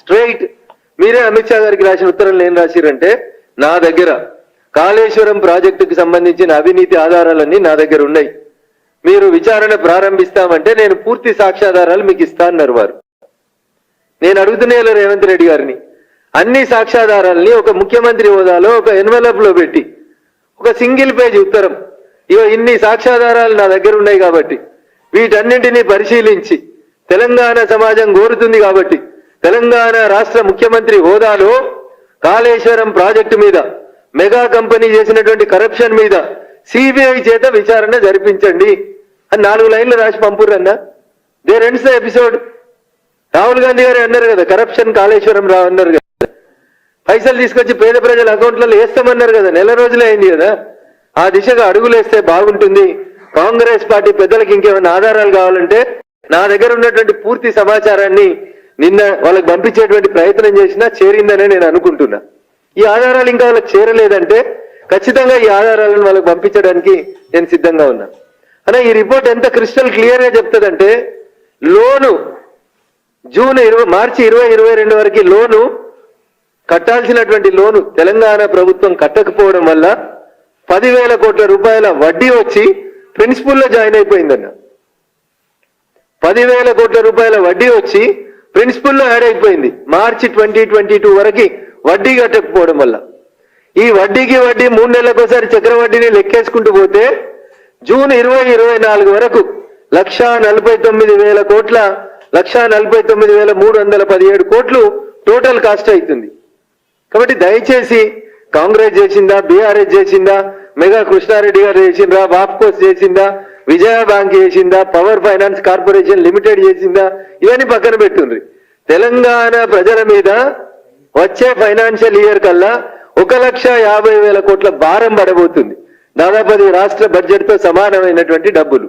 Straight. మీరే అమిత్ షా గారికి రాసిన ఉత్తరం ఏం రాసిరంటే నా దగ్గర కాళేశ్వరం ప్రాజెక్టుకు సంబంధించిన అవినీతి ఆధారాలన్నీ నా దగ్గర ఉన్నాయి. మీరు విచారణ ప్రారంభిస్తామంటే నేను పూర్తి సాక్ష్యాధారాలు మీకు ఇస్తా అన్నారు వారు. నేను అడుగుతున్నా రేవంత్ రెడ్డి గారిని అన్ని సాక్ష్యాధారాలని ఒక ముఖ్యమంత్రి హోదాలో ఒక ఎన్వలప్లో పెట్టి ఒక సింగిల్ పేజ్ ఉత్తరం. ఇగో ఇన్ని సాక్ష్యాధారాలు నా దగ్గర ఉన్నాయి కాబట్టి వీటన్నింటినీ పరిశీలించి తెలంగాణ సమాజం కోరుతుంది కాబట్టి తెలంగాణ రాష్ట్ర ముఖ్యమంత్రి హోదాలో కాళేశ్వరం ప్రాజెక్టు మీద మెగా కంపెనీ చేసినటువంటి కరప్షన్ మీద సిబిఐ చేత విచారణ జరిపించండి. అని నాలుగు లైన్లు రాసి పంపురన్నా there ends the episode. Rahul Gandhi గారు అన్నారు కదా కరప్షన్ కాళేశ్వరం రా అన్నారు కదా. పైసలు తీసుకొచ్చి పేద ప్రజల అకౌంట్లలో వేస్తామన్నారు కదా నెల రోజులే అయింది కదా. ఆ దిశగా అడుగులేస్తే బాగుంటుంది. కాంగ్రెస్ పార్టీ పెద్దలకు ఇంకేమైనా ఆధారాలు కావాలంటే నా దగ్గర ఉన్నటువంటి పూర్తి సమాచారాన్ని నిన్న వాళ్ళకి పంపించేటువంటి ప్రయత్నం చేసినా చేరిందనే నేను అనుకుంటున్నా. ఈ ఆధారాలు ఇంకా వాళ్ళకి చేరలేదంటే ఖచ్చితంగా ఈ ఆధారాలను వాళ్ళకి పంపించడానికి నేను సిద్ధంగా ఉన్నా. అలా ఈ రిపోర్ట్ ఎంత క్రిస్టల్ క్లియర్గా చెప్తుందంటే లోను జూన్ ఇరవై మార్చి ఇరవై ఇరవై రెండు వరకు లోను కట్టాల్సినటువంటి లోను తెలంగాణ ప్రభుత్వం కట్టకపోవడం వల్ల పదివేల కోట్ల రూపాయల వడ్డీ వచ్చి ప్రిన్సిపల్లో జాయిన్ అయిపోయిందన్న. పదివేల కోట్ల రూపాయల వడ్డీ వచ్చి ప్రిన్సిపల్లో యాడ్ అయిపోయింది మార్చి ట్వంటీ ట్వంటీ టూ వరకు వడ్డీ కట్టకపోవడం వల్ల. ఈ వడ్డీకి వడ్డీ మూడు నెలలకోసారి ఒకసారి చక్రవడ్డీని లెక్కేసుకుంటూ పోతే జూన్ ఇరవై ఇరవై నాలుగు వరకు లక్ష నలభై తొమ్మిది వేల కోట్ల లక్షా నలభై తొమ్మిది వేల మూడు వందల పదిహేడు కోట్లు టోటల్ కాస్ట్ అవుతుంది. కాబట్టి దయచేసి కాంగ్రెస్ చేసిందా బీఆర్ఎస్ చేసిందా మెగా కృష్ణారెడ్డి గారు చేసిందా బాప్కోస్ చేసిందా విజయ బ్యాంక్ చేసిందా పవర్ ఫైనాన్స్ కార్పొరేషన్ లిమిటెడ్ చేసిందా ఇవన్నీ పక్కన పెట్టుండ్రి. తెలంగాణ ప్రజల మీద వచ్చే ఫైనాన్షియల్ ఇయర్ కల్లా ఒక లక్ష యాభై వేల కోట్ల భారం పడబోతుంది. దాదాపు అది రాష్ట్ర బడ్జెట్తో సమానమైనటువంటి డబ్బులు.